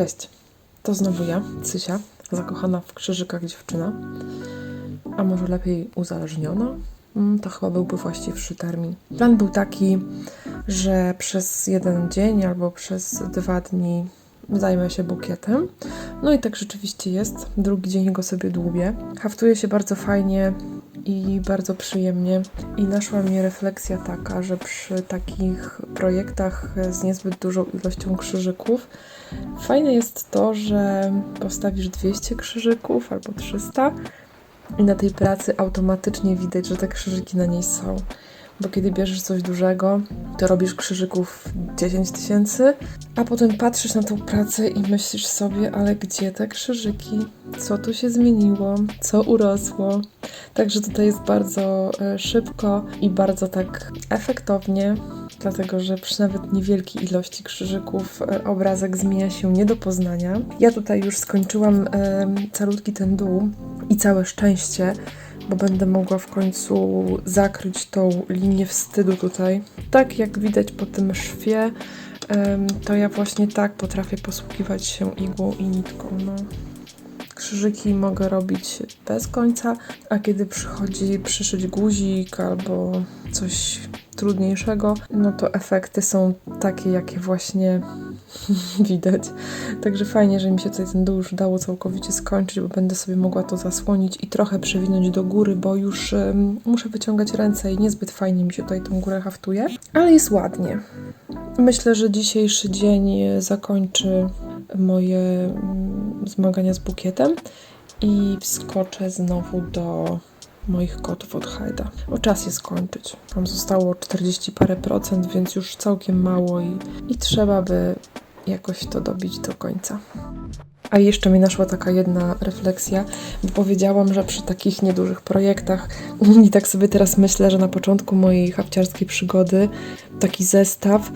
Cześć, to znowu ja, Cysia, zakochana w krzyżykach dziewczyna, a może lepiej uzależniona? Mm, To chyba byłby właściwszy termin. Plan był taki, że przez jeden dzień albo przez dwa dni zajmę się bukietem. No i tak rzeczywiście jest. Drugi dzień go sobie dłubię. Haftuje się bardzo fajnie i bardzo przyjemnie. I naszła mnie refleksja taka, że przy takich projektach z niezbyt dużą ilością krzyżyków fajne jest to, że postawisz 200 krzyżyków albo 300 i na tej pracy automatycznie widać, że te krzyżyki na niej są. Bo kiedy bierzesz coś dużego, to robisz krzyżyków 10 tysięcy, a potem patrzysz na tą pracę i myślisz sobie, ale gdzie te krzyżyki? Co tu się zmieniło? Co urosło? Także tutaj jest bardzo e, szybko i bardzo tak efektownie, dlatego że przy nawet niewielkiej ilości krzyżyków e, obrazek zmienia się nie do poznania. Ja tutaj już skończyłam calutki ten dół i całe szczęście, bo będę mogła w końcu zakryć tą linię wstydu tutaj. Tak jak widać po tym szwie, to ja właśnie tak potrafię posługiwać się igłą i nitką. No. Krzyżyki mogę robić bez końca, a kiedy przychodzi przyszyć guzik albo coś trudniejszego, no to efekty są takie, jakie właśnie widać. Także fajnie, że mi się tutaj ten dół już udało całkowicie skończyć, bo będę sobie mogła to zasłonić i trochę przewinąć do góry, bo już em, muszę wyciągać ręce i niezbyt fajnie mi się tutaj tą górę haftuje, ale jest ładnie. Myślę, że dzisiejszy dzień e, zakończy moje mm, zmagania z bukietem i wskoczę znowu do moich kotów od Hajda. O czas je skończyć. Tam zostało 40 parę procent, więc już całkiem mało i, i trzeba by jakoś to dobić do końca. A jeszcze mi naszła taka jedna refleksja, bo powiedziałam, że przy takich niedużych projektach, i tak sobie teraz myślę, że na początku mojej hafciarskiej przygody taki zestaw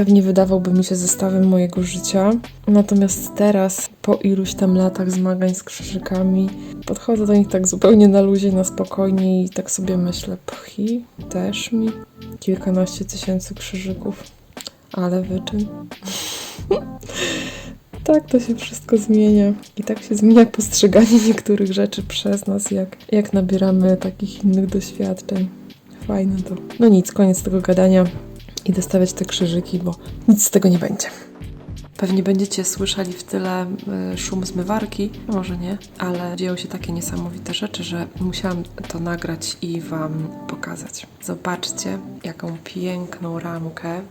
pewnie wydawałby mi się zestawem mojego życia. Natomiast teraz, po iluś tam latach zmagań z krzyżykami, podchodzę do nich tak zupełnie na luzie, na spokojnie i tak sobie myślę, pchi, też mi kilkanaście tysięcy krzyżyków, ale wyczyn. tak to się wszystko zmienia i tak się zmienia postrzeganie niektórych rzeczy przez nas, jak, jak nabieramy takich innych doświadczeń. Fajne to. No nic, koniec tego gadania. Idę stawiać te krzyżyki, bo nic z tego nie będzie. Pewnie będziecie słyszeli w tyle y, szum zmywarki, może nie, ale dzieją się takie niesamowite rzeczy, że musiałam to nagrać i Wam pokazać. Zobaczcie, jaką piękną ramkę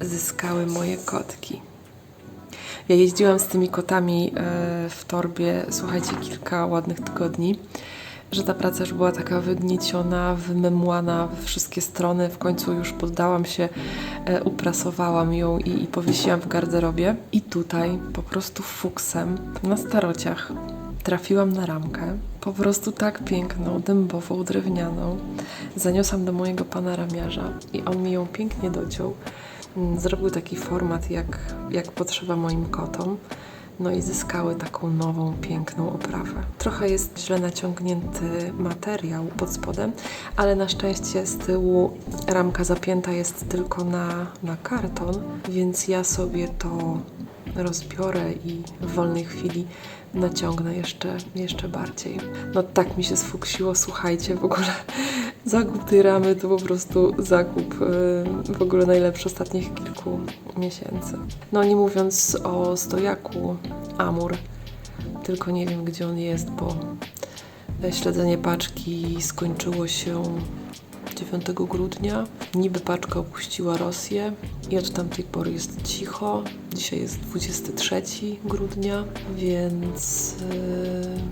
zyskały moje kotki. Ja jeździłam z tymi kotami e, w torbie, słuchajcie, kilka ładnych tygodni, że ta praca już była taka wygnieciona, wymemłana we wszystkie strony. W końcu już poddałam się, e, uprasowałam ją i, i powiesiłam w garderobie. I tutaj po prostu fuksem na starociach trafiłam na ramkę, po prostu tak piękną, dębową, drewnianą. Zaniosłam do mojego pana ramiarza i on mi ją pięknie dociął. Mm, Zrobił taki format, jak, jak potrzeba moim kotom. No i zyskały taką nową, piękną oprawę. Trochę jest źle naciągnięty materiał pod spodem, ale na szczęście z tyłu ramka zapięta jest tylko na, na karton, więc ja sobie to rozbiorę i w wolnej chwili naciągnę jeszcze, jeszcze bardziej. No tak mi się sfuksiło, słuchajcie, w ogóle zakup tej ramy to po prostu zakup yy, w ogóle najlepszy ostatnich kilku miesięcy. No nie mówiąc o stojaku Amur, tylko nie wiem gdzie on jest, bo śledzenie paczki skończyło się 9 grudnia. Niby paczka opuściła Rosję i od tamtej pory jest cicho. Dzisiaj jest 23 grudnia, więc yy,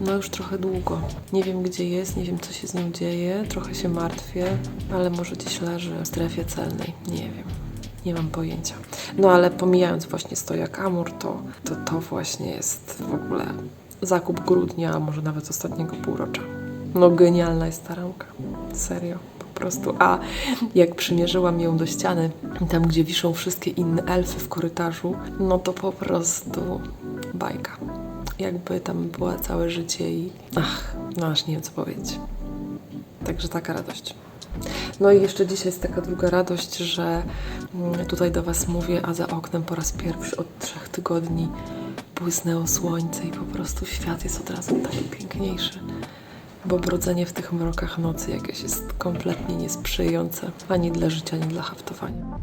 no już trochę długo. Nie wiem gdzie jest, nie wiem co się z nią dzieje, trochę się martwię, ale może gdzieś leży w strefie celnej, nie wiem. Nie mam pojęcia. No ale pomijając właśnie stojak Amur, to, to to właśnie jest w ogóle zakup grudnia, a może nawet ostatniego półrocza. No genialna jest ta ramka. Serio. Prostu. A jak przymierzyłam ją do ściany, tam gdzie wiszą wszystkie inne elfy w korytarzu, no to po prostu bajka. Jakby tam była całe życie i ach, no aż nie wiem co powiedzieć. Także taka radość. No i jeszcze dzisiaj jest taka druga radość, że mm, tutaj do Was mówię, a za oknem po raz pierwszy od trzech tygodni błysnęło słońce i po prostu świat jest od razu taki piękniejszy. Bo brodzenie w tych mrokach nocy jakieś jest kompletnie niesprzyjające ani dla życia, ani dla haftowania.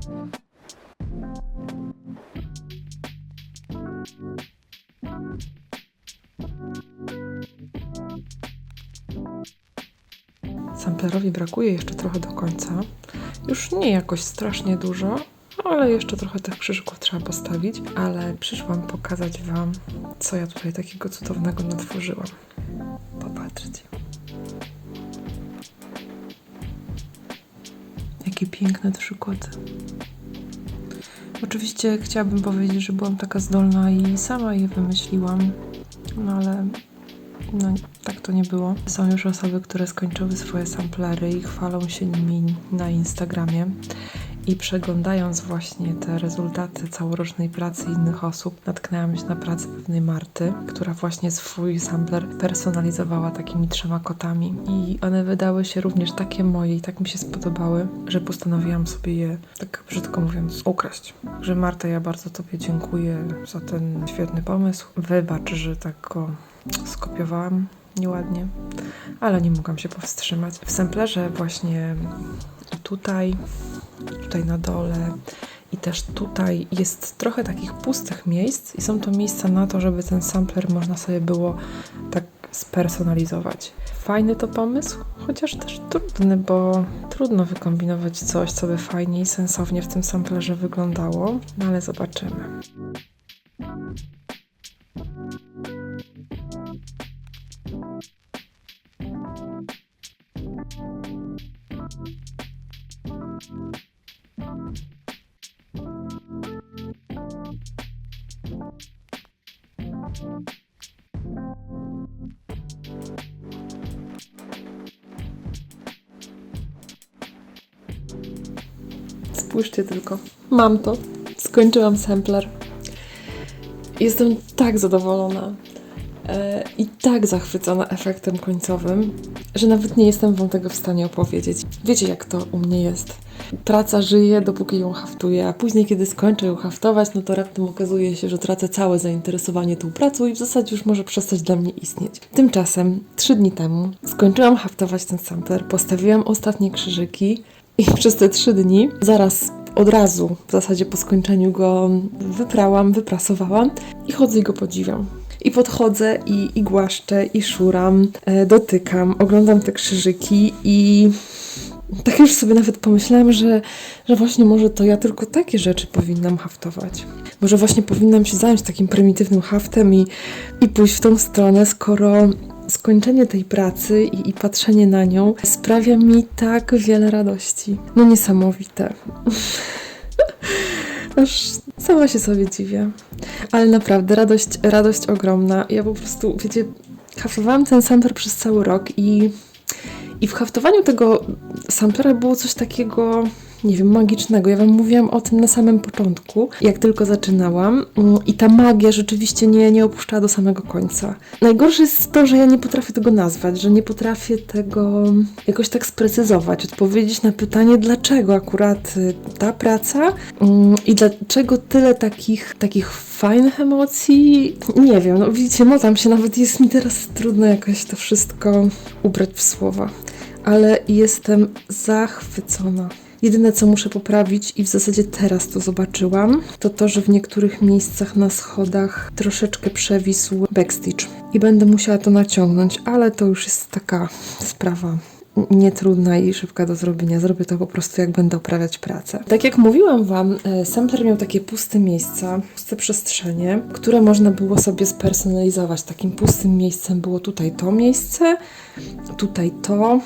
Samplerowi brakuje jeszcze trochę do końca. Już nie jakoś strasznie dużo, ale jeszcze trochę tych krzyżyków trzeba postawić. Ale przyszłam pokazać Wam, co ja tutaj takiego cudownego natworzyłam. Popatrzcie. Piękne trzy koty. Oczywiście chciałabym powiedzieć, że byłam taka zdolna i sama je wymyśliłam, no ale no, tak to nie było. Są już osoby, które skończyły swoje samplery i chwalą się nimi na Instagramie. I przeglądając właśnie te rezultaty całorocznej pracy innych osób, natknęłam się na pracę pewnej Marty, która właśnie swój sampler personalizowała takimi trzema kotami. I one wydały się również takie moje i tak mi się spodobały, że postanowiłam sobie je, tak brzydko mówiąc, ukraść. Że Marta, ja bardzo Tobie dziękuję za ten świetny pomysł. Wybacz, że tak go skopiowałam nieładnie, ale nie mogłam się powstrzymać. W samplerze właśnie tutaj, tutaj na dole i też tutaj jest trochę takich pustych miejsc i są to miejsca na to, żeby ten sampler można sobie było tak spersonalizować. Fajny to pomysł, chociaż też trudny, bo trudno wykombinować coś, co by fajnie i sensownie w tym samplerze wyglądało, no ale zobaczymy. Spójrzcie tylko. Mam to. Skończyłam sampler. Jestem tak zadowolona e, i tak zachwycona efektem końcowym, że nawet nie jestem Wam tego w stanie opowiedzieć. Wiecie, jak to u mnie jest. Praca żyje, dopóki ją haftuję, a później, kiedy skończę ją haftować, no to raptem okazuje się, że tracę całe zainteresowanie tą pracą i w zasadzie już może przestać dla mnie istnieć. Tymczasem, trzy dni temu, skończyłam haftować ten sampler, postawiłam ostatnie krzyżyki i przez te trzy dni, zaraz od razu, w zasadzie po skończeniu go wyprałam, wyprasowałam i chodzę i go podziwiam. I podchodzę i, i głaszczę, i szuram, e, dotykam, oglądam te krzyżyki i tak już sobie nawet pomyślałam, że, że właśnie może to ja tylko takie rzeczy powinnam haftować. Może właśnie powinnam się zająć takim prymitywnym haftem i, i pójść w tą stronę, skoro skończenie tej pracy i, i patrzenie na nią sprawia mi tak wiele radości. No niesamowite. Aż sama się sobie dziwię. Ale naprawdę, radość, radość ogromna. Ja po prostu, wiecie, haftowałam ten sampler przez cały rok i, i w haftowaniu tego samplera było coś takiego, nie wiem, magicznego. Ja Wam mówiłam o tym na samym początku, jak tylko zaczynałam. Mm, I ta magia rzeczywiście nie, nie opuszczała do samego końca. Najgorsze jest to, że ja nie potrafię tego nazwać, że nie potrafię tego jakoś tak sprecyzować, odpowiedzieć na pytanie, dlaczego akurat y, ta praca mm, i dlaczego tyle takich, takich fajnych emocji. Nie wiem, no widzicie, no tam się nawet jest mi teraz trudno jakoś to wszystko ubrać w słowa. Ale jestem zachwycona. Jedyne, co muszę poprawić, i w zasadzie teraz to zobaczyłam, to to, że w niektórych miejscach na schodach troszeczkę przewisł backstitch. I będę musiała to naciągnąć, ale to już jest taka sprawa nietrudna i szybka do zrobienia. Zrobię to po prostu, jak będę uprawiać pracę. Tak jak mówiłam Wam, e, sampler miał takie puste miejsca, puste przestrzenie, które można było sobie spersonalizować. Takim pustym miejscem było tutaj to miejsce, tutaj to,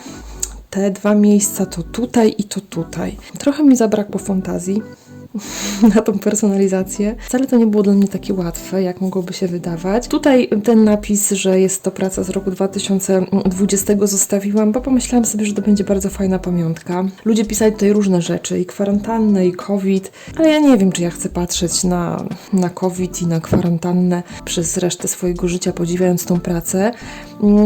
te dwa miejsca to tutaj i to tutaj. Trochę mi zabrakło fantazji, na tą personalizację. Wcale to nie było dla mnie takie łatwe, jak mogłoby się wydawać. Tutaj ten napis, że jest to praca z roku 2020 zostawiłam, bo pomyślałam sobie, że to będzie bardzo fajna pamiątka. Ludzie pisali tutaj różne rzeczy, i kwarantannę, i COVID, ale ja nie wiem, czy ja chcę patrzeć na, na COVID i na kwarantannę przez resztę swojego życia, podziwiając tą pracę,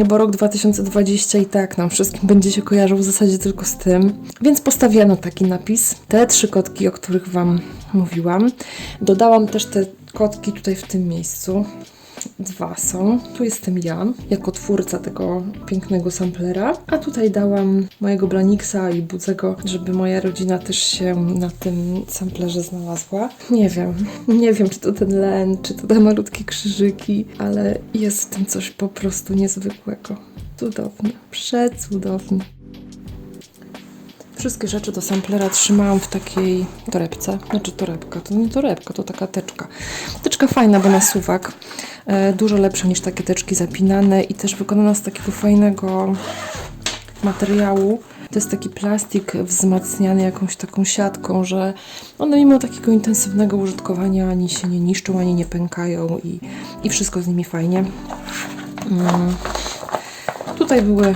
bo rok 2020 i tak nam wszystkim będzie się kojarzył w zasadzie tylko z tym. Więc postawiano taki napis. Te trzy kotki, o których Wam mówiłam. Dodałam też te kotki tutaj w tym miejscu. Dwa są. Tu jestem ja, jako twórca tego pięknego samplera. A tutaj dałam mojego Blaniksa i Budzego, żeby moja rodzina też się na tym samplerze znalazła. Nie wiem, nie wiem, czy to ten len, czy to te malutkie krzyżyki, ale jest w tym coś po prostu niezwykłego. Cudowne, przecudowne. Wszystkie rzeczy do samplera trzymałam w takiej torebce. Znaczy torebka, to nie torebka, to taka teczka. Teczka fajna, bo na suwak. E, dużo lepsza niż takie teczki zapinane i też wykonana z takiego fajnego materiału. To jest taki plastik wzmacniany jakąś taką siatką, że one mimo takiego intensywnego użytkowania ani się nie niszczą, ani nie pękają i, i wszystko z nimi fajnie. Mm. Tutaj były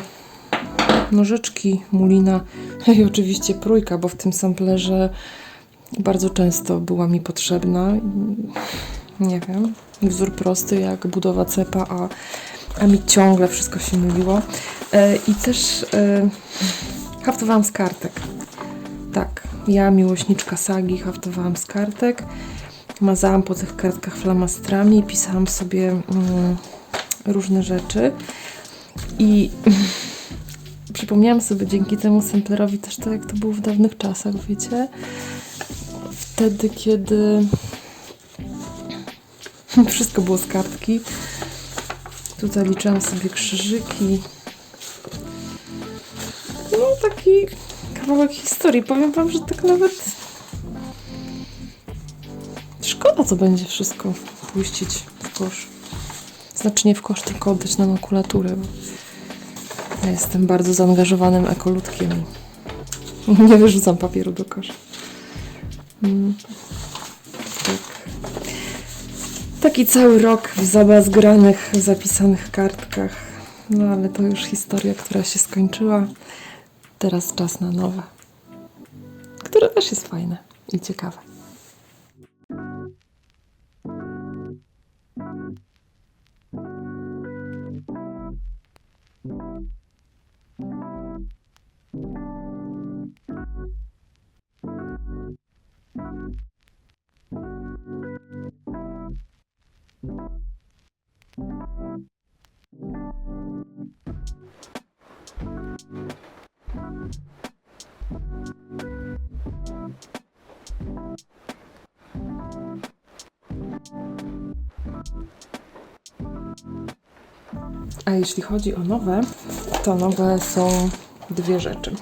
nożyczki, mulina i oczywiście prójka, bo w tym samplerze bardzo często była mi potrzebna. Nie wiem, wzór prosty jak budowa cepa, a, a mi ciągle wszystko się myliło. E, I też e, haftowałam z kartek. Tak, ja, miłośniczka sagi, haftowałam z kartek. Mazałam po tych kartkach flamastrami, pisałam sobie mm, różne rzeczy. I przypomniałam sobie dzięki temu samplerowi też to, jak to było w dawnych czasach, wiecie? Wtedy, kiedy wszystko było z kartki. Tutaj liczyłam sobie krzyżyki. No, taki kawałek historii. Powiem Wam, że tak nawet szkoda, co będzie wszystko puścić w kosz. Znaczy nie w kosz, tylko oddać na makulaturę. Ja jestem bardzo zaangażowanym ekoludkiem nie wyrzucam papieru do kosza. Mm. Tak. Taki cały rok w zabazgranych, zapisanych kartkach. No ale to już historia, która się skończyła. Teraz czas na nowe. Które też jest fajne i ciekawe. A jeśli chodzi o nowe, to nowe są dwie rzeczy.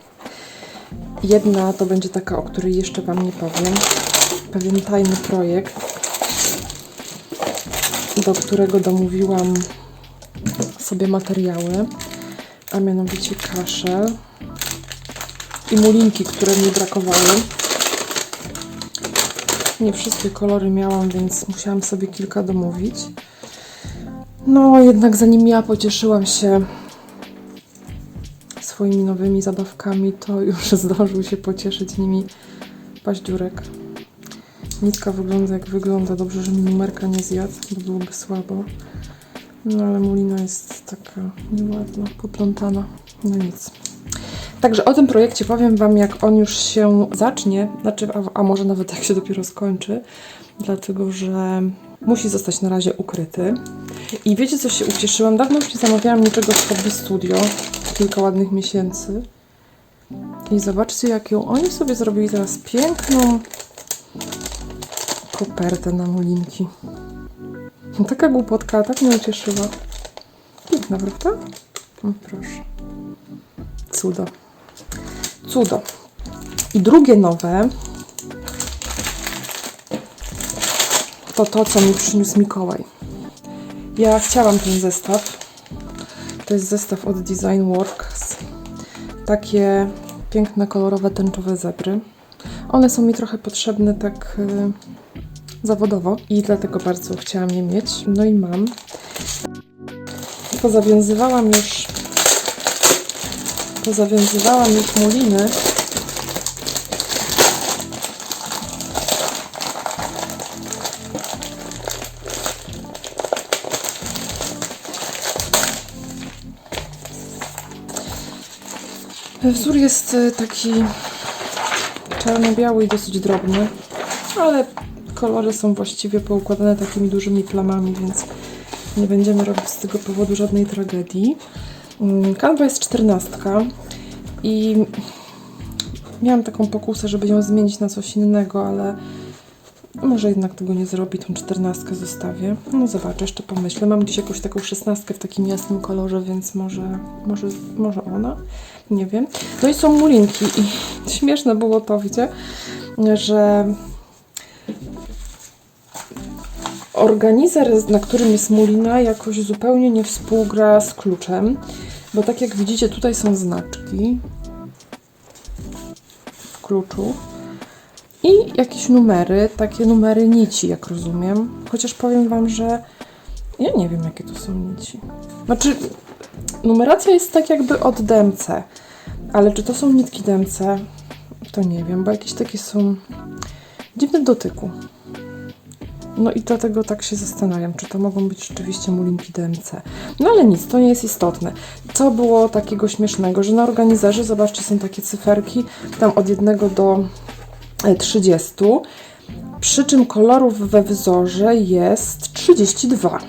Jedna to będzie taka, o której jeszcze Wam nie powiem. Pewien tajny projekt, do którego domówiłam sobie materiały, a mianowicie kaszę i mulinki, które mi brakowały. Nie wszystkie kolory miałam, więc musiałam sobie kilka domówić. No, jednak zanim ja pocieszyłam się swoimi nowymi zabawkami, to już zdążył się pocieszyć nimi paździurek. Nitka wygląda jak wygląda. Dobrze, że mi numerka nie zjadł, bo byłoby słabo. No ale mulina jest taka nieładna, poplątana. No nic. Także o tym projekcie powiem Wam, jak on już się zacznie, znaczy, a, a może nawet jak się dopiero skończy, dlatego że musi zostać na razie ukryty. I wiecie, co się ucieszyłam? Dawno już nie zamawiałam niczego z Hobby Studio, kilka ładnych miesięcy. I zobaczcie, jak ją oni sobie zrobili teraz piękną kopertę na mulinki. Taka głupotka, tak mnie ucieszyła. Piękna, prawda? Proszę. Cudo. Cudo. I drugie nowe to to, co mi przyniósł Mikołaj. Ja chciałam ten zestaw. To jest zestaw od Design Works. Takie piękne, kolorowe, tęczowe zebry. One są mi trochę potrzebne tak y, zawodowo i dlatego bardzo chciałam je mieć. No i mam. Pozawiązywałam już pozawiązywałam już muliny. Wzór jest y, taki czarno-biały i dosyć drobny, ale kolory są właściwie poukładane takimi dużymi plamami, więc nie będziemy robić z tego powodu żadnej tragedii. Mm, Kanwa jest czternastka i miałam taką pokusę, żeby ją zmienić na coś innego, ale może jednak tego nie zrobi, tą czternastkę zostawię. No zobaczę, jeszcze pomyślę. Mam gdzieś jakąś taką szesnastkę w takim jasnym kolorze, więc może, może, może ona? Nie wiem. No i są mulinki i śmieszne było to, wiecie, że organizer, na którym jest mulina, jakoś zupełnie nie współgra z kluczem, bo tak jak widzicie, tutaj są znaczki w kluczu i jakieś numery, takie numery nici, jak rozumiem. Chociaż powiem Wam, że ja nie wiem, jakie to są nici. Znaczy, numeracja jest tak jakby od DMC, ale czy to są nitki DMC, to nie wiem, bo jakieś takie są dziwne dotyku. No i dlatego tak się zastanawiam, czy to mogą być rzeczywiście mulinki DMC. No ale nic, to nie jest istotne. Co było takiego śmiesznego, że na organizerze, zobaczcie, są takie cyferki, tam od 1 do 30, przy czym kolorów we wzorze jest 32.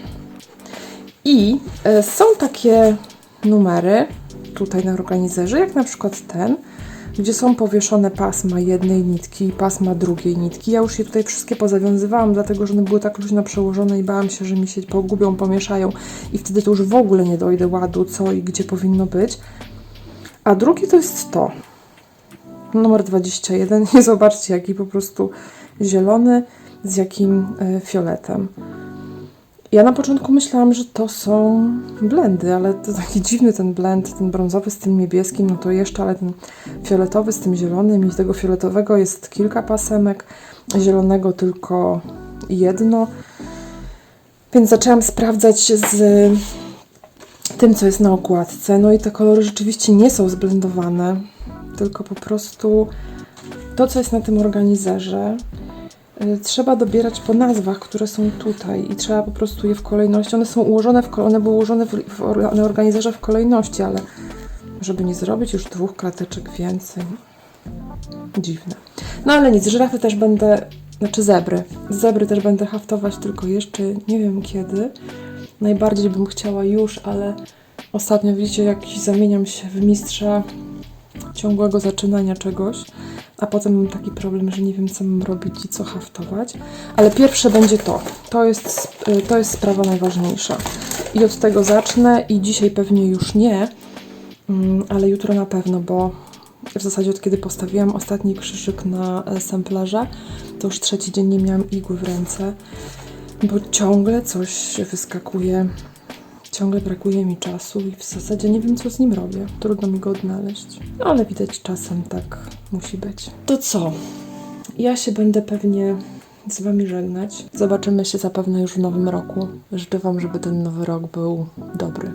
I e, są takie numery tutaj na organizerze, jak na przykład ten, gdzie są powieszone pasma jednej nitki i pasma drugiej nitki. Ja już je tutaj wszystkie pozawiązywałam, dlatego że one były tak luźno przełożone i bałam się, że mi się pogubią, pomieszają i wtedy to już w ogóle nie dojdę ładu, co i gdzie powinno być. A drugi to jest to. Numer 21 i zobaczcie, jaki po prostu zielony z jakim e, fioletem. Ja na początku myślałam, że to są blendy, ale to taki dziwny ten blend, ten brązowy z tym niebieskim, no to jeszcze, ale ten fioletowy z tym zielonym i tego fioletowego jest kilka pasemek, zielonego tylko jedno. Więc zaczęłam sprawdzać z tym, co jest na okładce. No i te kolory rzeczywiście nie są zblendowane, tylko po prostu to, co jest na tym organizerze, y, trzeba dobierać po nazwach, które są tutaj i trzeba po prostu je w kolejności. One są ułożone w, one były ułożone w, w, na organizerze w kolejności, ale żeby nie zrobić już dwóch klateczek więcej. Dziwne. No ale nic, żyrafy też będę, znaczy zebry. Zebry też będę haftować, tylko jeszcze nie wiem kiedy. Najbardziej bym chciała już, ale ostatnio widzicie, jak zamieniam się w mistrza ciągłego zaczynania czegoś, a potem mam taki problem, że nie wiem, co mam robić i co haftować. Ale pierwsze będzie to. To jest, y, to jest sprawa najważniejsza. I od tego zacznę i dzisiaj pewnie już nie, mm, ale jutro na pewno, bo w zasadzie od kiedy postawiłam ostatni krzyżyk na e, samplerze, to już trzeci dzień nie miałam igły w ręce, bo ciągle coś wyskakuje, ciągle brakuje mi czasu i w zasadzie nie wiem, co z nim robię. Trudno mi go odnaleźć, ale widać czasem tak musi być. To co? Ja się będę pewnie z Wami żegnać. Zobaczymy się zapewne już w nowym roku. Życzę Wam, żeby ten nowy rok był dobry.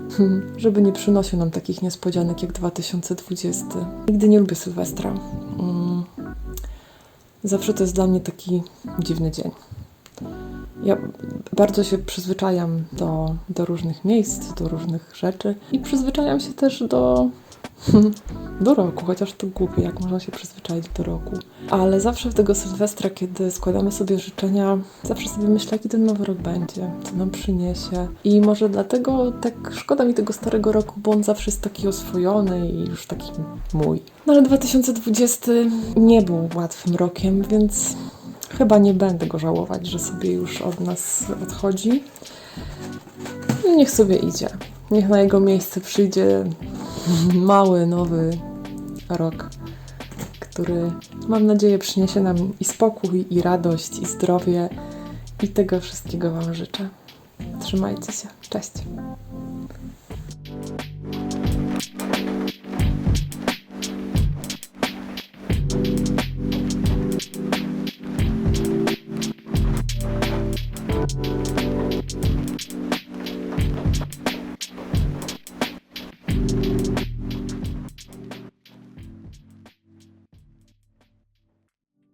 żeby nie przynosił nam takich niespodzianek jak 2020. Nigdy nie lubię Sylwestra. Mm. Zawsze to jest dla mnie taki dziwny dzień. Ja bardzo się przyzwyczajam do, do różnych miejsc, do różnych rzeczy i przyzwyczajam się też do, do roku, chociaż to głupie, jak można się przyzwyczaić do roku. Ale zawsze w tego Sylwestra, kiedy składamy sobie życzenia, zawsze sobie myślę, jaki ten nowy rok będzie, co nam przyniesie. I może dlatego tak szkoda mi tego starego roku, bo on zawsze jest taki oswojony i już taki mój. No ale 2020 nie był łatwym rokiem, więc chyba nie będę go żałować, że sobie już od nas odchodzi. I niech sobie idzie. Niech na jego miejsce przyjdzie mały, nowy rok, który mam nadzieję przyniesie nam i spokój, i radość, i zdrowie. I tego wszystkiego Wam życzę. Trzymajcie się. Cześć.